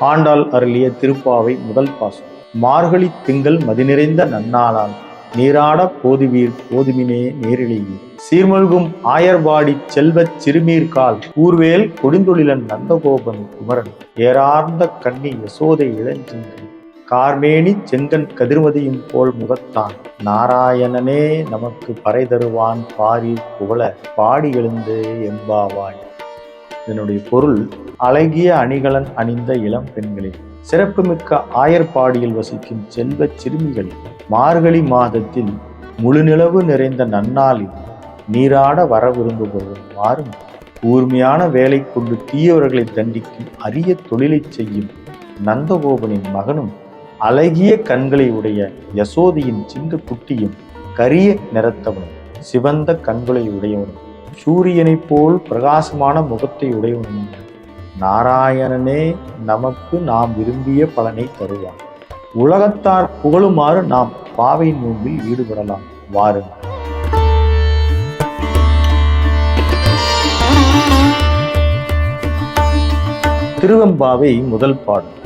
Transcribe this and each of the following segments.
ஆண்டாள் அருளிய திருப்பாவை முதல் பாசம். மார்கழி திங்கள் மதிநிறைந்த நன்னாளால் நீராட போதுவீர் போதுமினே நேரிழையீர் சீர்மல்கும் ஆயர்பாடி செல்வச் சிறுமீர்கால் ஊர்வேல் கொடுந்தொழிலன் நந்தகோபன் குமரன். ஏறார்ந்த கண்ணி யசோதை இளஞ்சிங்கி கார்மேனி செங்கன் கதிர்மதியும் போல் முகத்தான். நாராயணனே நமக்கு பறை தருவான் பாரி புகழ பாடி எழுந்து எம்பாவாய். இதனுடைய பொருள் அழகிய அணிகலன் அணிந்த இளம் பெண்களில் சிறப்புமிக்க ஆயர்பாடியில் வசிக்கும் செல்வச் சிறுமிகளில் மார்கழி மாதத்தில் முழுநிலவு நிறைந்த நன்னாளில் நீராட வர விரும்புபவர் மாறும் கூர்மையான வேலை கொண்டு தீயவர்களை தண்டிக்கும் அரிய தொழிலைச் செய்யும் நந்தகோபனின் மகனும் அழகிய கண்களை உடைய யசோதியின் சின்ன குட்டியும் கரிய நிறத்தவனும் சிவந்த கண்களை உடையவனும். சூரியனைப் போல் பிரகாசமான முகத்தை உடையவனும் நாராயணனே நமக்கு நாம் விரும்பிய பலனை தருவான். உலகத்தார் புகழுமாறு நாம் பாவை நோம்பில் ஈடுபடலாம். வாருங்கள். திருவெம்பாவை முதல் பாடல்.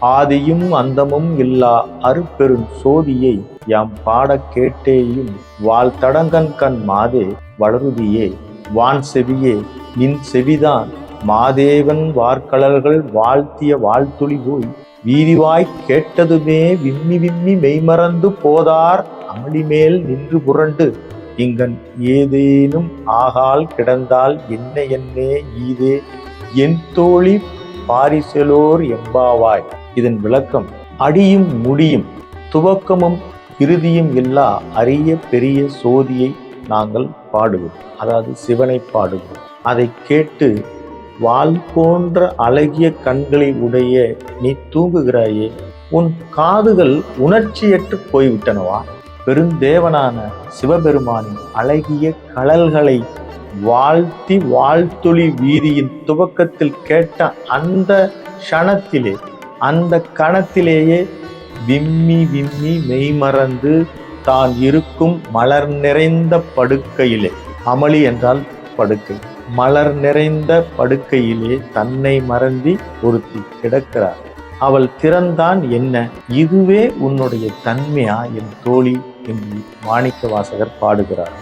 ஆதியும் அந்தமும் இல்லா அருப்பெரும் சோதியை யாம் பாடக் கேட்டேயும் வாழ்தடங்கன் கண் மாதே வளருதியே. வான் செவியே நின் செவிதான் மாதேவன் வார்க்கலர்கள் வாழ்த்திய வாழ்த்துளி போய். வீதிவாய் கேட்டதுமே விம்மி விம்மி மெய்மறந்து போதார் அமளிமேல் நின்று புரண்டு. இங்கன் ஏதேனும் ஆகால் கிடந்தால் என்ன என்னே ஈதே? என் தோழி பாரிசெலோர் எம்பாவாய். இதன் விளக்கம் அடியும் முடியும் துவக்கமும் இறுதியும் இல்லா அரிய பெரிய சோதியை நாங்கள் பாடுவோம். அதாவது சிவனை பாடுவோம். அதை கேட்டு வால் போன்ற அழகிய கண்களை உடைய நீ தூங்குகிறாயே உன் காதுகள் உணர்ச்சியற்று போய்விட்டனவா? பெருந்தேவனான சிவபெருமானின் அழகிய கழல்களை வாழ்த்தி வாழ்த்துளி வீதியின் துவக்கத்தில் கேட்ட அந்த க்ஷணத்திலே அந்த கணத்திலேயே விம்மி விம்மி மெய்மறந்து தான் இருக்கும் மலர் நிறைந்த படுக்கையிலே. அமளி என்றால் படுக்கை. மலர் நிறைந்த படுக்கையிலே தன்னை மறந்தி ஒருத்தி கிடக்கிறார். அவள் திறந்தான் என்ன? இதுவே உன்னுடைய தன்மையா என் தோழி? என்று மாணிக்க வாசகர் பாடுகிறார்.